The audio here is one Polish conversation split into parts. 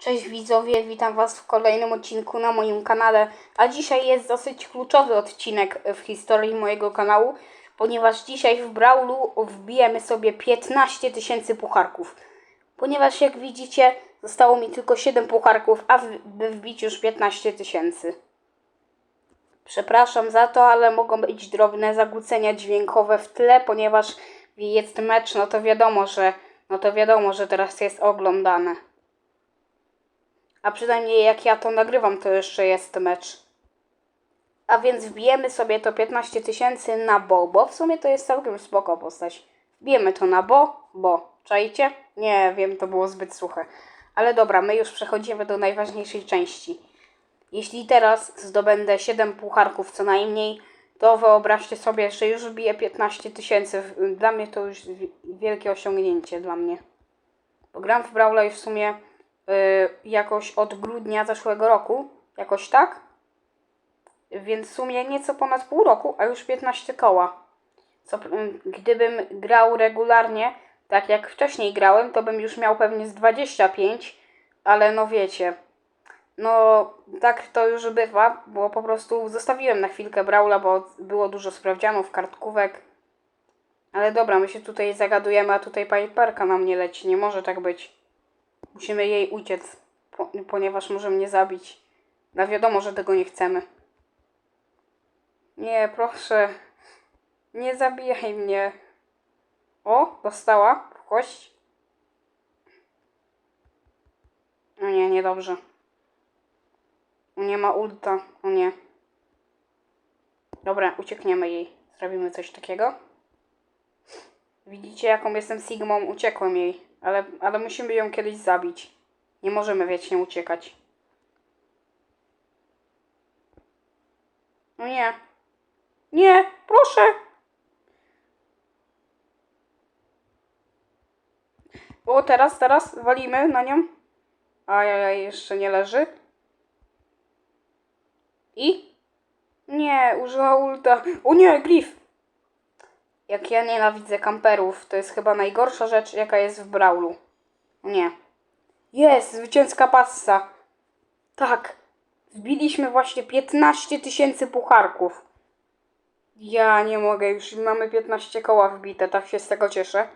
Cześć widzowie, witam Was w kolejnym odcinku na moim kanale. A dzisiaj jest dosyć kluczowy odcinek w historii mojego kanału, ponieważ dzisiaj w Brawlu wbijemy sobie 15 tysięcy pucharków. Ponieważ jak widzicie, zostało mi tylko 7 pucharków, a by wbić już 15 tysięcy. Przepraszam za to, ale mogą być drobne zakłócenia dźwiękowe w tle, ponieważ jest mecz, no to wiadomo, że no to wiadomo, że teraz jest oglądane. A przynajmniej jak ja to nagrywam, to jeszcze jest mecz. A więc wbijemy sobie to 15 tysięcy na bo, bo w sumie to jest całkiem spoko postać. Wbijemy to na bo, bo. Czajcie? Nie wiem, to było zbyt suche. Ale dobra, my już przechodzimy do najważniejszej części. Jeśli teraz zdobędę 7 pucharków co najmniej, to wyobraźcie sobie, że już wbiję 15 tysięcy. Dla mnie to już wi- wielkie osiągnięcie dla mnie. Bo gram w Brawla już w sumie jakoś od grudnia zeszłego roku, jakoś tak. Więc w sumie nieco ponad pół roku, a już 15 koła. Co, y, gdybym grał regularnie, tak jak wcześniej grałem, to bym już miał pewnie z 25, ale no wiecie, no tak to już bywa, bo po prostu zostawiłem na chwilkę Brawla, bo było dużo sprawdzianów, kartkówek. Ale dobra, my się tutaj zagadujemy, a tutaj Piperka na mnie leci. Nie może tak być. Musimy jej uciec, po, ponieważ może mnie zabić. No wiadomo, że tego nie chcemy. Nie, proszę. Nie zabijaj mnie. O, dostała w kość. O nie, niedobrze. O nie ma ulta. O nie. Dobra, uciekniemy jej. Zrobimy coś takiego. Widzicie, jaką jestem Sigmą? Uciekłem jej. Ale, ale musimy ją kiedyś zabić. Nie możemy wiecznie uciekać. No nie. Nie, proszę. O, teraz, teraz walimy na nią. Ajajaj, jeszcze nie leży. I? Nie, użyła ulta. O nie, Glif! Jak ja nienawidzę kamperów, to jest chyba najgorsza rzecz, jaka jest w Brawlu. Nie. Jest, zwycięska passa. Tak. Wbiliśmy właśnie 15 tysięcy pucharków. Ja nie mogę, już mamy 15 koła wbite, tak się z tego cieszę.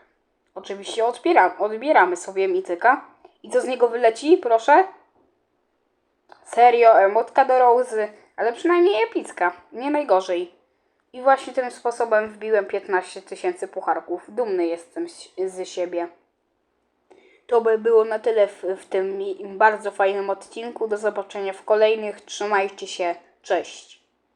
Oczywiście odbieram, odbieramy sobie mityka. I co z niego wyleci, proszę? Serio, emotka do Rozy, ale przynajmniej epicka, nie najgorzej. I właśnie tym sposobem wbiłem 15 tysięcy pucharków. Dumny jestem z, z siebie. To by było na tyle w, w tym bardzo fajnym odcinku. Do zobaczenia w kolejnych. Trzymajcie się. Cześć.